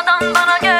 Kafadan bana göre